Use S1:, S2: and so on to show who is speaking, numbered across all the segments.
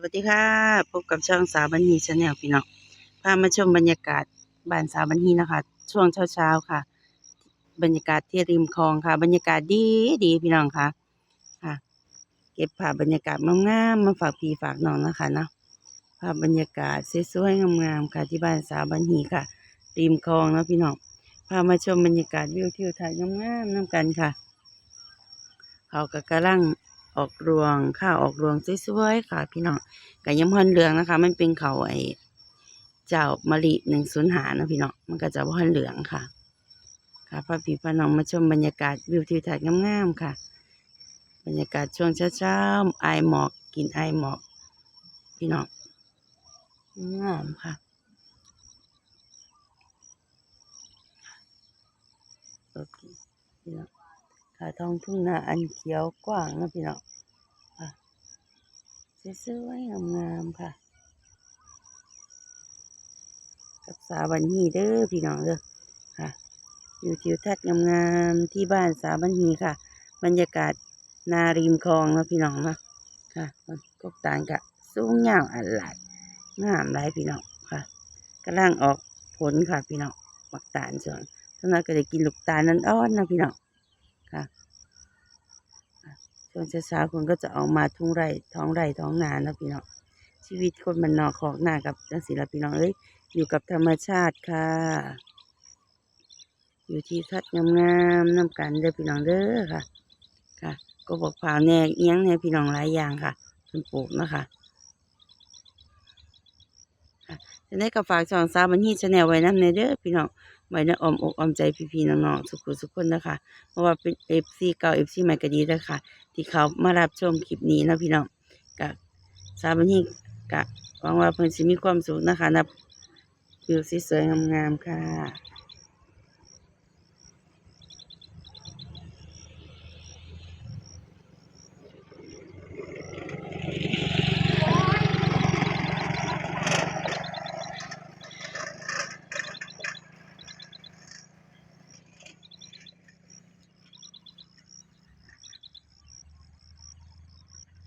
S1: สวัสดีค่ะ พบกับช่องสาวบันฮีชาแนลพี่น้องพามาชมบรรยากาศบ้านสาวบันฮีนะคะ ช่วงเช้าๆค่ะ บรรยากาศที่ริมคลองค่ะ บรรยากาศดีดีพี่น้องค่ะค่ะ เก็บภาพบรรยากาศงามๆมาฝากพี่ฝากน้องนะคะเนาะภาพบรรยากาศสวยๆงามๆค่ะที่บ้านสาวบันฮีค่ะ ริมคลองเนาะพี่น้องพามาชมบรรยากาศวิวทิวทัศน์งามๆน้ำกันค่ะ เขาก็กำลัง ออกรวงข้าออกรวงสวยๆค่ะ พี่น้องกับยำฮอนเหลืองนะคะ มันเป็นเขาไอ้เจ้ามะลิหนึ่งศูนย์หานะพี่น้องมันก็จะฮอนเหลืองค่ะ ค่ะพาพี่พาน้องมาชมบรรยากาศวิวทิวทัศน์งามๆค่ะ บรรยากาศช่วงเช้าๆไอหมอกกินไอหมอก พี่น้องงามค่ะโอเคพี่น้อง ค่ะทองทุ่งนาอันเขียวกว้างนะพี่น้องค่ะสวยๆงามๆค่ะ กับสาบันฮีเด้อพี่น้องเด้อค่ะอยู่ทิวทัศน์งามๆที่บ้านสาบันฮีค่ะ บรรยากาศนาริมคลองนะพี่น้องนะค่ะกกตาลกะสูงยาวอันหลายงามหลายพี่น้องค่ะกำลังออกผลค่ะพี่น้องบักตาลส่วนสำหรับก็ได้กินลูกตาลนั้นอ่อนนะพี่น้อง ค่ะช่วงเช้าๆคนก็จะออกมาทุ่งไร่ท้องไร่ท้องนานะพี่น้องชีวิตคนมันนอกขอกหน้ากับจังสีละพี่น้องเอ้ยอยู่กับธรรมชาติค่ะ อยู่ที่ทัดงามๆน้ำกันเด้อพี่น้องเด้อค่ะ ค่ะ ก็บอกผ่าวแนกเอียงเนี่ยพี่น้องหลายอย่างค่ะเพิ่นปลูกนะคะค่ะจะได้กับฝากช่องซาบันฮีชาแนลไว้น้ำในเด้อพี่น้อง ไว้ในออมอกออมใจพี่ๆน้องๆสุขุสุขคนนะคะ เพราะว่าเป็นเอฟซีเก่าเอฟซีใหม่ก็ดีนะคะที่เขามารับชมคลิปนี้นะพี่น้องกับสาบันนี้กะหวังว่าเพื่อนสิมีความสุขนะคะนับวิวสวยๆงามๆค่ะ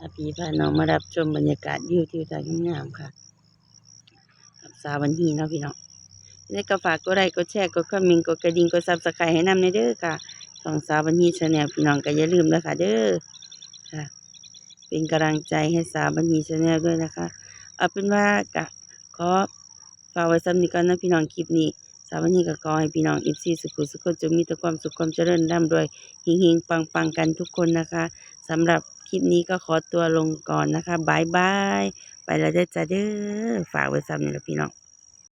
S1: าพีพาน้องมารับชมบรรยากาศวิวทิวทัศน์งามๆค่ะกับสาวันนี้เนาะพี่น้องแล้ก็ฝากกดไลค์กดแชร์กดคอมเมนต์กดกระดิ่งกดซับสไครต์ให้นำในเด้อค่ะช่องสาวันนี้ชาแนลพี่น้องก็อย่าลืมนะคะเด้อค่ะ เป็นกำลังใจให้สาวันนี้ชาแนลด้วยนะคะ เอาเป็นว่ากะขอฝากไว้ซ้ำนี้ก่อนนะพี่น้องคลิปนี้สาวันนี้ก็ขอให้พี่น้องอิฟซีสุขุสุขคนจงมีแต่ความสุขความเจริญร่ำรวยเฮงๆปังๆกันทุกคนนะคะสำหรับ คลิปนี้ก็ขอตัวลงก่อนนะคะบายบาย ไปแล้วเด้อจ้าเด้อฝากไว้ซ้ำนี่ละพี่น้อง